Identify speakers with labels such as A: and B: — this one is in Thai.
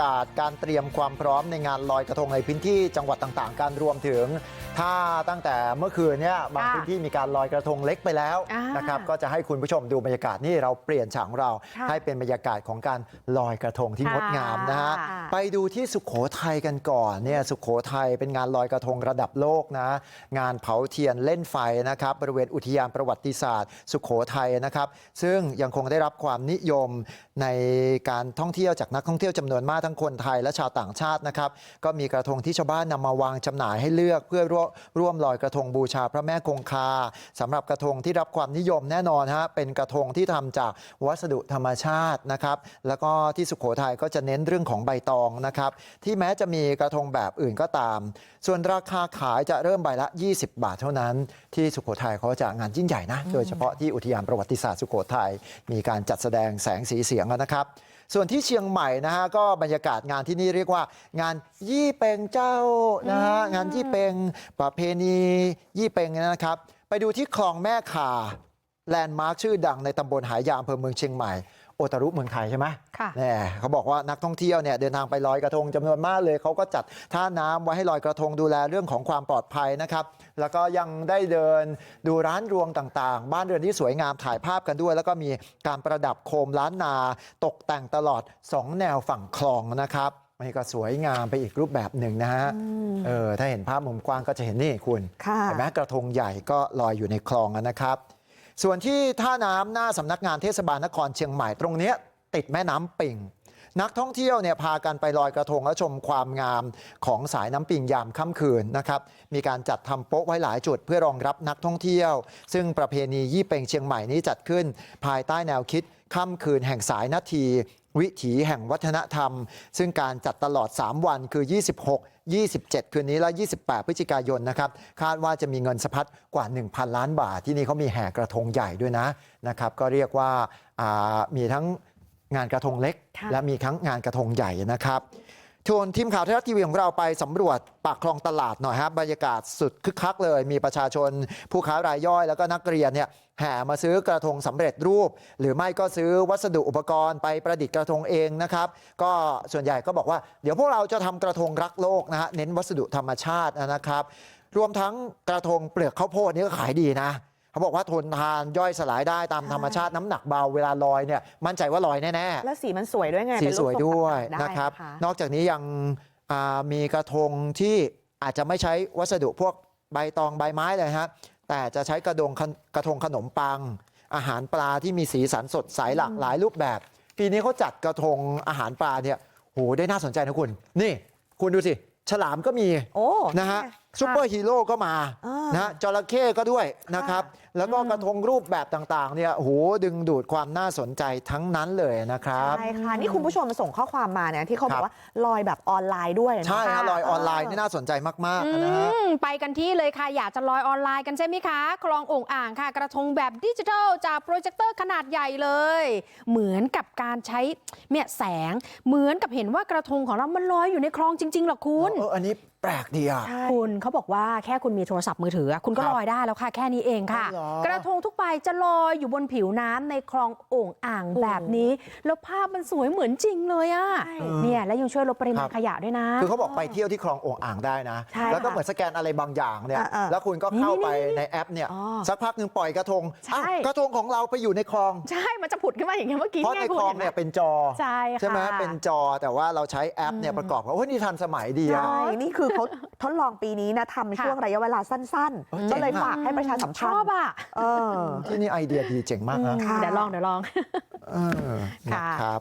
A: กาศการเตรียมความพร้อมในงานลอยกระทงในพื้นที่จังหวัดต่างๆ การรวมถึง ถ้าตั้งแต่เมื่อคืนเนี้ยบาง
B: ค่ะ
A: พื้นที่มีการลอยกระทงเล็กไปแล้ว
B: อ่าน
A: นะครับก็จะให้คุณผู้ชมดูบรรยากาศนี่เราเปลี่ยนฉากของเรา
B: ค่ะ
A: ให้เป็นบรรยากาศของการลอยกระทงที่
B: ค่ะ
A: งดงามนะฮะ
B: ค่ะ
A: ไปดูที่สุขโขทัยกันก่อนเนี่ยสุขโขทัยเป็นงานลอยกระทงระดับโลกนะงานเผาเทียนเล่นไฟนะครับบริเวณอุทยานประวัติศาสตร์ สุขโขทัยนะครับซึ่งยังคงได้รับความนิยมในการท่องเที่ยวจากนักท่องเที่ยวจำนวนมากทั้งคนไทยและชาวต่างชาตินะครับก็มีกระทงที่ชาวบ้านนำมาวางจำหน่ายให้เลือกเพื่อร่วมร่วมลอยกระทงบูชาพระแม่คงคาสำหรับกระทงที่รับความนิยมแน่นอนฮะเป็นกระทงที่ทำจากวัสดุธรรมชาตินะครับแล้วก็ที่สุขโขทัยก็จะเน้นเรื่องของใบตองนะครับที่แม้จะมีกระทงแบบอื่นก็ตามส่วนราคาขายจะเริ่มใบละ 20 บาทเท่านั้น ที่สุขโขทัยเขาจะงานยิ่งใหญ่นะโดยเฉพาะที่อุทยานประวัติศาสตร์สุโขทัยมีการจัดแสดงแสงสีเสียงนะครับ ส่วนที่เชียงใหม่นะฮะก็บรรยากาศงานที่นี่เรียกว่างานยี่เปงเจ้านะฮะงานยี่เปงประเพณียี่เปงนะครับไปดูที่คลองแม่ข่า แลนด์มาร์คชื่อดังในตำบลหายาอำเภอเมืองเชียงใหม่โอตารุเมืองไทยใช่ไหม
B: ค่ะ
A: แน่เขาบอกว่านักท่องเที่ยวเนี่ยเดินทางไปลอยกระทงจำนวนมากเลยเขาก็จัดท่าน้ำไว้ให้ลอยกระทงดูแลเรื่องของความปลอดภัยนะครับแล้วก็ยังได้เดินดูร้านรวงต่างๆบ้านเรือนที่สวยงามถ่ายภาพกันด้วย แล้วก็มีการประดับโคมล้านนาตกแต่งตลอด 2 แนวฝั่งคลองนะครับนี่ก็สวยงามไปอีกรูปแบบหนึ่งนะฮะเออถ้าเห็นภาพมุมกว้างก็จะเห็นนี่คุณ
B: ค่ะ
A: เห็นไหมกระทงใหญ่ก็ลอยอยู่ในคลองนะครับ ส่วนที่ท่าน้ำหน้าสำนักงานเทศบาลนครเชียงใหม่ตรงนี้ติดแม่น้ำปิ่งนักท่องเที่ยวเนี่ยพากันไปลอยกระทงและชมความงามของสายน้ำปิงยามค่ำคืนนะครับมีการจัดทำโป๊ะไว้หลายจุดเพื่อรองรับนักท่องเที่ยว ซึ่งประเพณียี่เปงเชียงใหม่นี้จัดขึ้น ภายใต้แนวคิดค่ำคืนแห่งสายนาที วิถีแห่งวัฒนธรรม ซึ่งการจัดตลอด 3 วันคือ 26 27 คืนนี้และ 28 พฤศจิกายนนะครับคาดว่าจะมีเงินสะพัดกว่า 1,000 ล้านบาท ที่นี่เขามีแห่กระทงใหญ่ด้วยนะนะครับ ก็เรียกว่าอ่ามีทั้งงานกระทงเล็ก
B: ค่ะ
A: และมีทั้งงานกระทงใหญ่นะครับ ชวนทีมข่าวไทยรัฐทีวีของเราไปสำรวจปากคลองตลาดหน่อยครับบรรยากาศสุดคึกคักเลยมีประชาชนผู้ค้ารายย่อยแล้วก็นักเรียนเนี่ยแห่มาซื้อกระทงสำเร็จรูป หรือไม่ก็ซื้อวัสดุอุปกรณ์ไปประดิษฐ์กระทงเองนะครับก็ส่วนใหญ่ก็บอกว่าเดี๋ยวพวกเราจะทำกระทงรักโลกนะฮะเน้นวัสดุธรรมชาตินะครับ รวมทั้งกระทงเปลือกข้าวโพดนี่ก็ขายดีนะ เขาบอกว่าทนทานย่อยสลายได้ตามธรรมชาติน้ำหนักเบาเวลาลอยเนี่ยมั่นใจว่าลอยแน่ๆ
B: แล้วสีมันสวยด้วยไง
A: สี
B: เป็นรูป
A: สวยด้วย
B: ทรงต่างๆได้
A: นะครับ
B: นะคะ
A: นอกจากนี้ยังอ่ามีกระทงที่อาจจะไม่ใช้วัสดุพวกใบตองใบไม้เลยฮะแต่จะใช้กระดงขนกระทงขนมปังอาหารปลาที่มีสีสันสดใสหลากหลายรูปแบบปีนี้เขาจัดกระทงอาหารปลาเนี่ยโหได้น่าสนใจนะคุณนี่คุณดูสิฉลามก็มี
B: โอ้
A: นะฮะ
B: ค่
A: ซูเปอร์ฮีโร่ก็มา
B: อ่าน
A: นะฮะจระเข้ก็ด้วยนะครับแล้วก็กระทงรูปแบบต่างๆเนี่ยโอ้โหดึงดูดความน่าสนใจทั้งนั้นเลยนะครับ
B: ใช่ค่ะนี่คุณผู้ชมส่งข้อความมาเนี่ยที่เขาบ
A: ค
B: อ
A: รั
B: ก
A: บ
B: ว่าลอยแบบออนไลน์ด้วยนะ
A: ใช่ฮะ
B: คะ
A: ลอยออนไลน์นี่น่าสนใจมากๆนะฮะ
C: อืมไปกันที่เลยค่ะอยากจะลอยออนไลน์กันใช่ไหมคะคลองโอ่งอ่างค่ะ กระทงแบบดิจิทัลจากโปรเจคเตอร์ขนาดใหญ่เลย เหมือนกับการใช้เนี่ยแสงเหมือนกับเห็นว่ากระทงของเรามันลอยอยู่ในคลองจริงๆหรอคุณ
A: เอออันนี้แปลกดีอะ
B: ใช่
C: คุณเขาบอกว่าแค่คุณมีโทรศัพท์มือถืออะคุณก็
A: ครับ
C: ลอยได้แล้วค่ะ แค่นี้เองค่ะ
A: อ๋อเหรอ
C: กระทงทุกใบจะลอยอยู่บนผิวน้ำในคลองโอ่งอ่างแบบนี้ แล้วภาพมันสวยเหมือนจริงเลยอะ
B: ใช่
C: เนี่ยแล้วยังช่วยลดปริมา
A: ค
C: ณ
A: รับ
C: ขยะด้วยนะ
A: คือเขาบอกไปเที่ยวที่คลองโอ่งอ่างได้นะ
B: ใช่
A: แล้วก็
B: ค่ะ
A: เหมือนสแกนอะไรบางอย่างเนี่ย
B: อ่าๆ
A: แล้วคุณก็เข้าไป
C: นี่ๆๆ
A: ในแอปเนี่ย
C: อ๋อ
A: สักพักหนึ่งปล่อยกระทง
C: ใช่
A: อ้าวกระทงของเราไปอยู่ในคลอง
C: ใช่มันจะผุดขึ้นมาอย่างเงี้ยเมื่อกี้
A: เพราะ
C: ไง
A: ใน
C: คุ
A: ค
C: ณ
A: ลอง
C: เห็นไหม
A: เนี่ยเป็นจอ
C: ใช่ค่ะ
A: ไหมเป็นจอแต่ว่าเราใช้แอปเนี่ยประกอบกับโอ้ยนี่ทันสมัยดีอะ
B: ใช่นี่คือเขาทดลองปีนี้นะทำ
C: ค่ะ
B: ช่วงระยะเวลาสั้น
A: เออ
B: ๆ
A: เจ๋
B: ก็
A: ง
B: เลย
A: อะ
B: ฝากให้ประชาสัม
C: ช
B: พัน
C: อบ
B: ธ์
C: อะ
B: เออ
A: ที่นี่ไอเดียดีเจ๋งมากนะ
B: ค่ะ
C: เดี๋ยวลองเดี๋ยวลอง
A: เออนะครับ